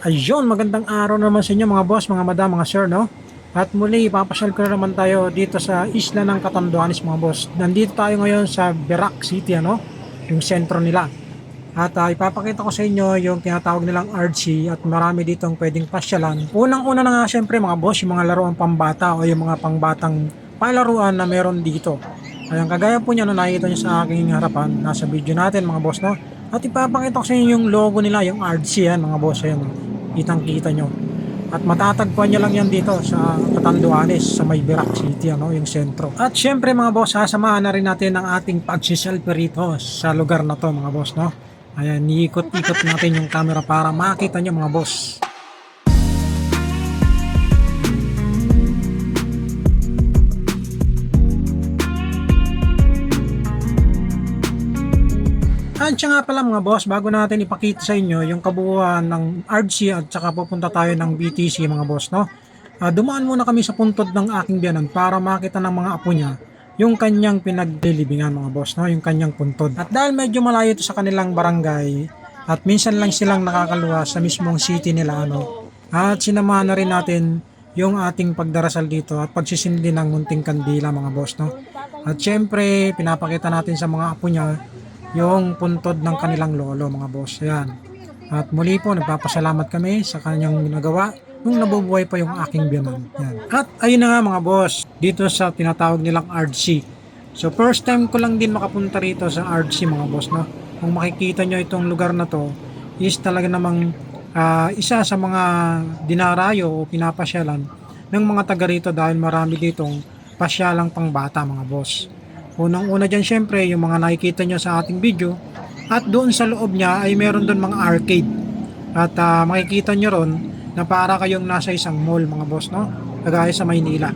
Ayun, magandang araw naman sa inyo mga boss, mga madam, mga sir, no? At muli, ipapasyal ko na naman tayo dito sa isla ng Catanduanes mga boss. Nandito tayo ngayon sa Berac City, ano? Yung sentro nila. At ah, ipapakita ko sa inyo yung tinatawag nilang RC at marami ditong pwedeng pasyalan. Unang-una na nga syempre mga boss, yung mga laruan pambata o yung mga pangbatang palaruan na meron dito. Ayan, kagaya po niya no, nakikita niyo sa aking harapan, nasa video natin mga boss, no? At ipapakita ko sa inyo yung logo nila, yung RC yan mga boss, ayan. Kitang kita nyo. At matatagpuan nyo lang yan dito sa Catanduanes, sa may Berac City, ano, yung sentro. At syempre mga boss, sasamahan na rin natin ang ating pagsiselfie rito sa lugar na to mga boss, no? Ayan, iikot-ikot natin yung camera para makita nyo mga boss. Siya nga pala mga boss, bago natin ipakita sa inyo yung kabuuan ng RC at saka pupunta tayo ng BTC mga boss, no? Ah, dumaan muna kami sa puntod ng aking biyanan para makita ng mga apo niya yung kanyang pinaglilibingan mga boss, no? Yung kanyang puntod. At dahil medyo malayo ito sa kanilang barangay at minsan lang silang nakakaluwas sa mismong city nila, ano? At sinamahan na rin natin yung ating pagdarasal dito at pagsisindi ng munting kandila mga boss, no? At syempre, pinapakita natin sa mga apo niya yung puntod ng kanilang lolo mga boss. Ayan. At muli po, nagpapasalamat kami sa kanyang ginagawa nung nabubuhay pa yung aking biyanan. Yan. At ayun na nga mga boss, dito sa tinatawag nilang RC. So first time ko lang din makapunta rito sa RC mga boss. No? Kung makikita nyo itong lugar na to, is talaga namang ah, isa sa mga dinarayo o pinapasyalan ng mga taga rito dahil marami ditong pasyalang pangbata mga boss. Unang-una dyan syempre yung mga nakikita nyo sa ating video at doon sa loob niya ay meron doon mga arcade. At ah, makikita nyo ron na para kayong nasa isang mall mga boss no? Kagaya sa Maynila.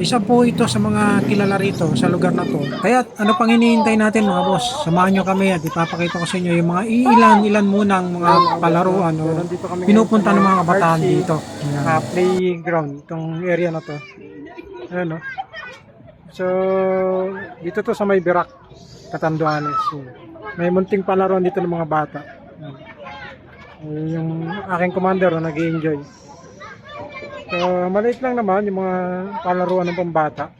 Isa po ito sa mga kilala rito sa lugar na to. Kaya ano pang hinihintay natin mga boss? Samahan nyo kami at ipapakita ko sa inyo yung mga ilan-ilan munang mga palaruan o pinupunta ng mga kabataan dito. Ah, playground, itong area na to. Ayan, no? So, dito to sa may Birac, Catanduanes. So, may munting palaruan dito ng mga bata. Ayan Yung aking commander, no, nag enjoy So, maliit lang naman yung mga palaruan ng pambata.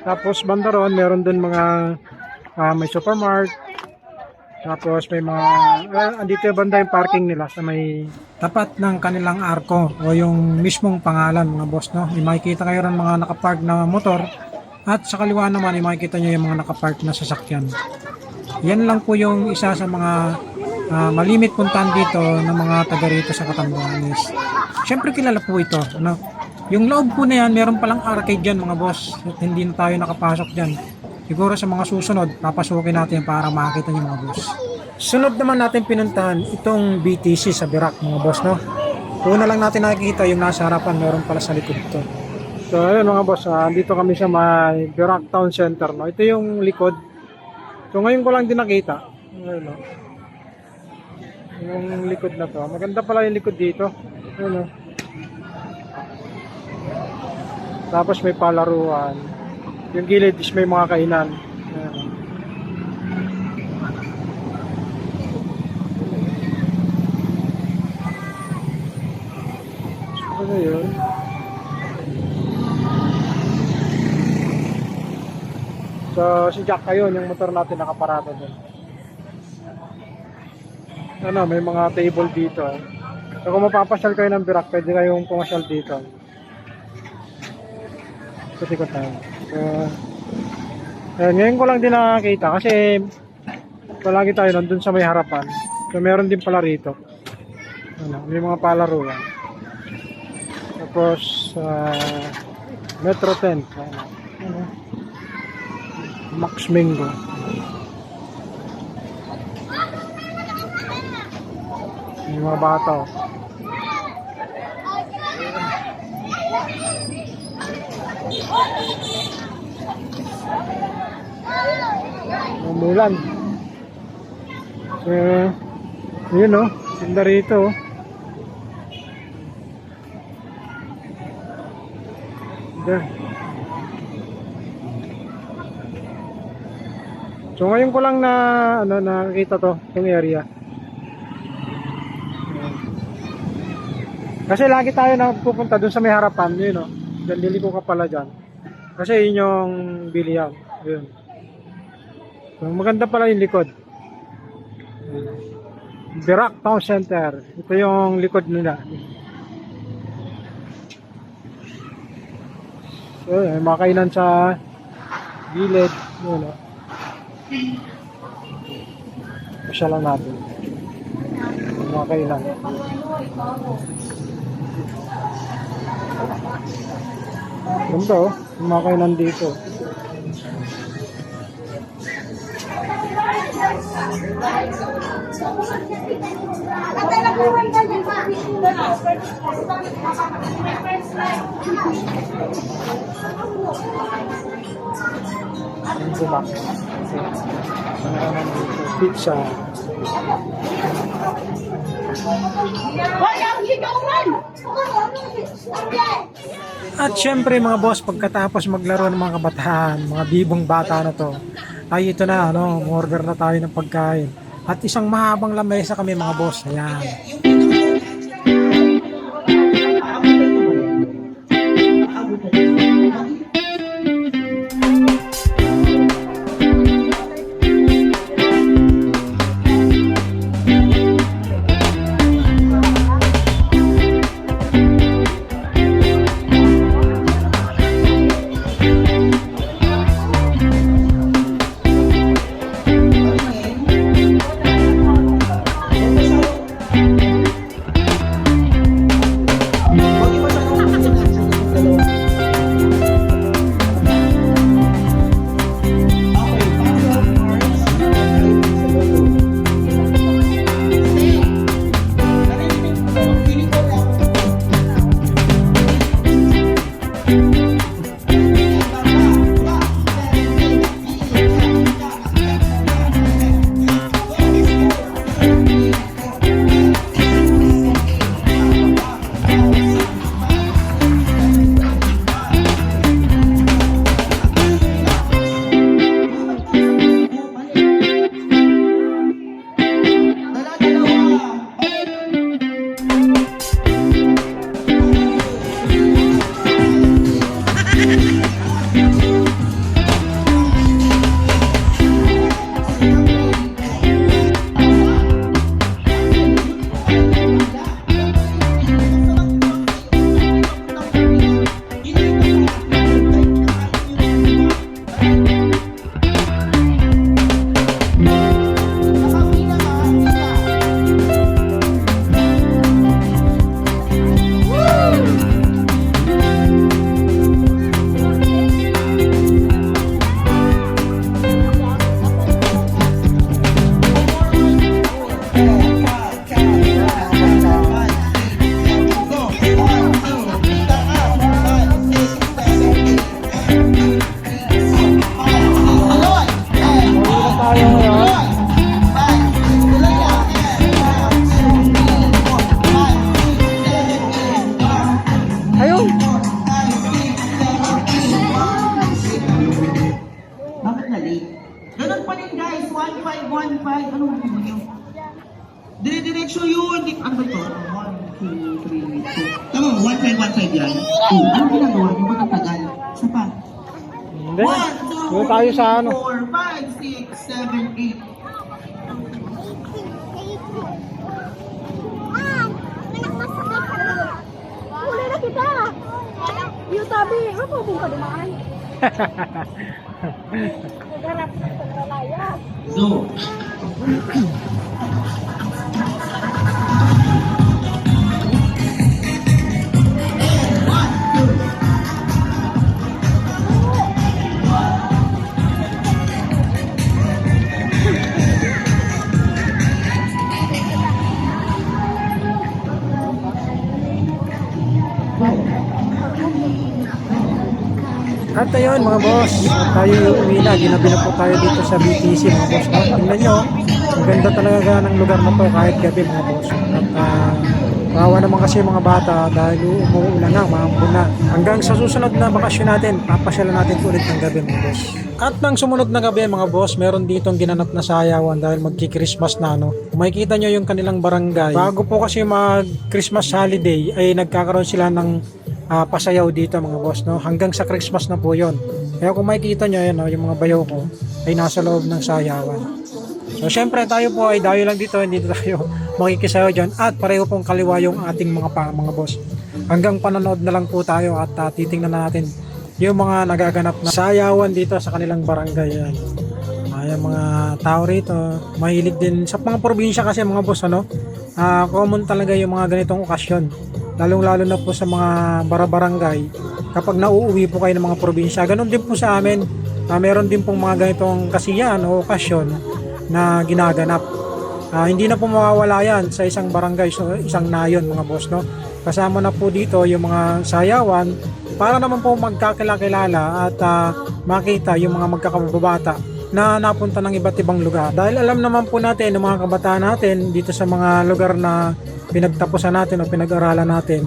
Tapos, banda ron, meron dun mga ah, may supermart. Tapos, may mga, ah, andito yung banda yung parking nila sa may tapat ng kanilang arko o yung mismong pangalan mga boss no. May makikita kayo rin mga nakapark na motor at sa kaliwa naman ay makikita nyo yung mga nakapark na sasakyan. Yan lang po yung isa sa mga ah, malimit puntahan dito ng mga taga rito sa Catanduanes. Siyempre kilala po ito. Ano? Yung loob po na yan, meron palang arcade dyan mga boss. At hindi na tayo nakapasok dyan. Siguro sa mga susunod, papasukin natin para makita nyo mga boss. Sunod naman natin pinuntahan itong BTC sa Birac mga boss no. Una lang natin nakikita yung nasa harapan, meron pala sa likod to. So ayun mga boss, ah, dito kami sa may Birac Town Center. No? Ito yung likod. So ngayon ko lang din nakita. Ayun, no? Yung likod na to. Maganda pala yung likod dito. Ayun, no? Tapos may palaruan. Yung gilid is may mga kainan. Ayun, no? So, ano yun? So, si Jack kayo, yung motor natin nakaparada doon. Ano, may mga table dito. eh. So, kung mapapasyal kayo ng Birac, pwede kayong pumasyal dito. So, tikot tayo. So, ayun, ngayon ko lang din nakakita kasi palagi tayo nandun sa may harapan. So, meron din pala rito. Ano, may mga palaruan. Tapos, ah, Metro 10. Ano, ano, Max Mingo. Yung mga bata. oh. Umulan. So, yun oh. Tinda rito oh. Tinda. So ngayon ko lang na ano nakakita to, yung area. Kasi lagi tayo na pupunta dun sa may harapan, yun o. Diyan, liliko ka pala dyan. Kasi yun yung bilihan. Yun. So, maganda pala yung likod. Birak Town Center. Ito yung likod nila. So, may mga kainan sa gilid. Yun o. Pasya lang natin. Mga kainan. Ganda oh. Mga kainan dito. Yung bulak. Pizza. At syempre mga boss, pagkatapos maglaro ng mga kabataan, mga bibong bata na to, ay ito na, ano, order na tayo ng pagkain. At isang mahabang lamesa kami mga boss. Ayan. Dire-diretso yun. Di- Ano ba ito? 1, 2, 3, 4. Tama mo, 1515 yan. Oh, ano ginagawa? Ba't ang tagal? Isa pa. Hindi. 1, 2, Doon tayo sa ano. 4, 5, 6, 7, 8. Huli na kita! Yung sabi, ano po bung ka dumaan? At ayun mga boss, tayo uwi na. Ginabi na po tayo dito sa BTC mga boss. No? Tingnan nyo, ang ganda talaga ng lugar na to kahit gabi mga boss. At Kawawa naman kasi mga bata dahil umuulan na, maambon na. Hanggang sa susunod na bakasyon natin, papasyalan natin ulit ng gabi mga boss. At nang sumunod na gabi mga boss, meron ditong ginanap na sayawan dahil magki-Christmas na no. Makikita nyo yung kanilang barangay, bago po kasi mag-Christmas holiday ay nagkakaroon sila ng ah, pasayaw dito mga boss no. Hanggang sa Christmas na po yon. Kaya kung makikita nyo yan, no, yung mga bayaw ko ay nasa loob ng sayawan. So syempre tayo po ay dayo lang dito, hindi tayo makikisayo dyan at pareho pong kaliwa yung ating mga pa, mga boss. Hanggang panonood na lang po tayo at uh, titingnan natin yung mga nagaganap na sayawan dito sa kanilang barangay. Yan. Ay, yung mga tao rito, mahilig din sa mga probinsya kasi mga boss ano, ah, common talaga yung mga ganitong okasyon. Lalong lalo na po sa mga barabarangay kapag nauuwi po kayo ng mga probinsya. Ganon din po sa amin. Ah, meron din pong mga ganitong kasiyahan o okasyon na ginaganap. Ah, hindi na po mawawala yan sa isang barangay, so isang nayon mga boss, no? Kasama na po dito yung mga sayawan para naman po magkakilala at ah, makita yung mga magkakababata na napunta ng iba't ibang lugar. Dahil alam naman po natin, ng mga kabataan natin dito sa mga lugar na pinagtapusan natin o pinag-aralan natin,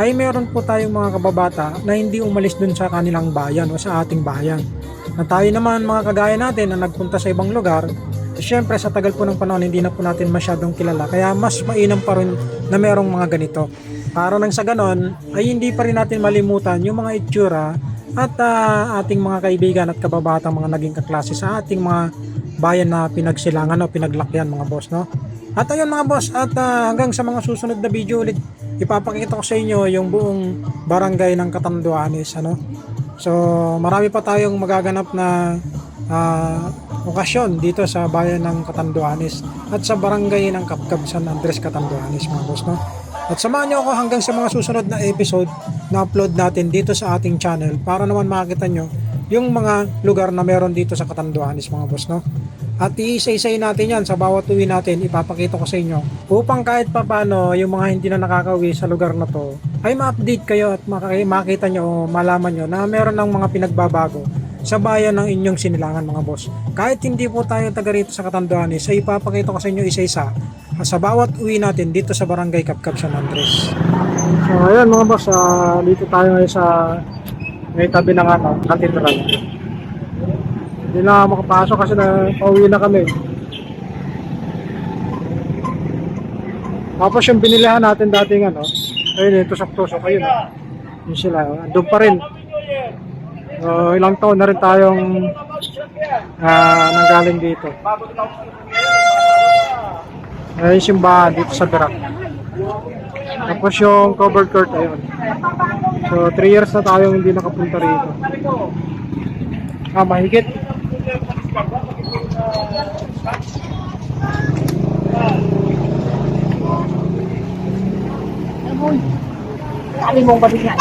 ay meron po tayong mga kababata na hindi umalis dun sa kanilang bayan o sa ating bayan. Na tayo naman mga kagaya natin na nagpunta sa ibang lugar, Siyempre sa tagal po ng panahon hindi na po natin masyadong kilala kaya mas mainam pa rin na merong mga ganito. Para nang sa ganon ay hindi pa rin natin malimutan yung mga itsura at ah, ating mga kaibigan at kababatang mga naging kaklase sa ating mga bayan na pinagsilangan o pinaglakyan mga boss no. At ayun mga boss at ah, hanggang sa mga susunod na video ulit ipapakita ko sa inyo yung buong barangay ng Katanduanes ano. So marami pa tayong magaganap na ah, okasyon dito sa bayan ng Catanduanes at sa barangay ng Kapkab San Andres Catanduanes mga boss no. At samahan niyo ako hanggang sa mga susunod na episode na upload natin dito sa ating channel para naman makita nyo yung mga lugar na meron dito sa Catanduanes mga boss no. At iisa-isay natin yan sa bawat uwi natin ipapakita ko sa inyo upang kahit papano yung mga hindi na nakakauwi sa lugar na to ay ma-update kayo at maki- makita nyo o malaman nyo na meron ng mga pinagbabago sa bayan ng inyong sinilangan mga boss. Kahit hindi po tayo taga rito sa Catanduanes, ay ipapakita ko sa inyo isa-isa sa bawat uwi natin dito sa Barangay Kapkap San Andres. So ayan mga boss, ah, dito tayo ngayon sa may tabi ng ano, katedral. Hindi na makapasok kasi na pauwi na kami. Tapos yung binilihan natin dating ano, ayun tusok-tusok, ayun. Yun sila, doon pa rin. So, ilang taon na rin tayong ah, nanggaling dito. Ayun yung simbahan dito sa Birak. Tapos yung covered court, ayun. So, 3 years na tayong hindi nakapunta rito. Ah, mahigit. Sabi mong babigyan.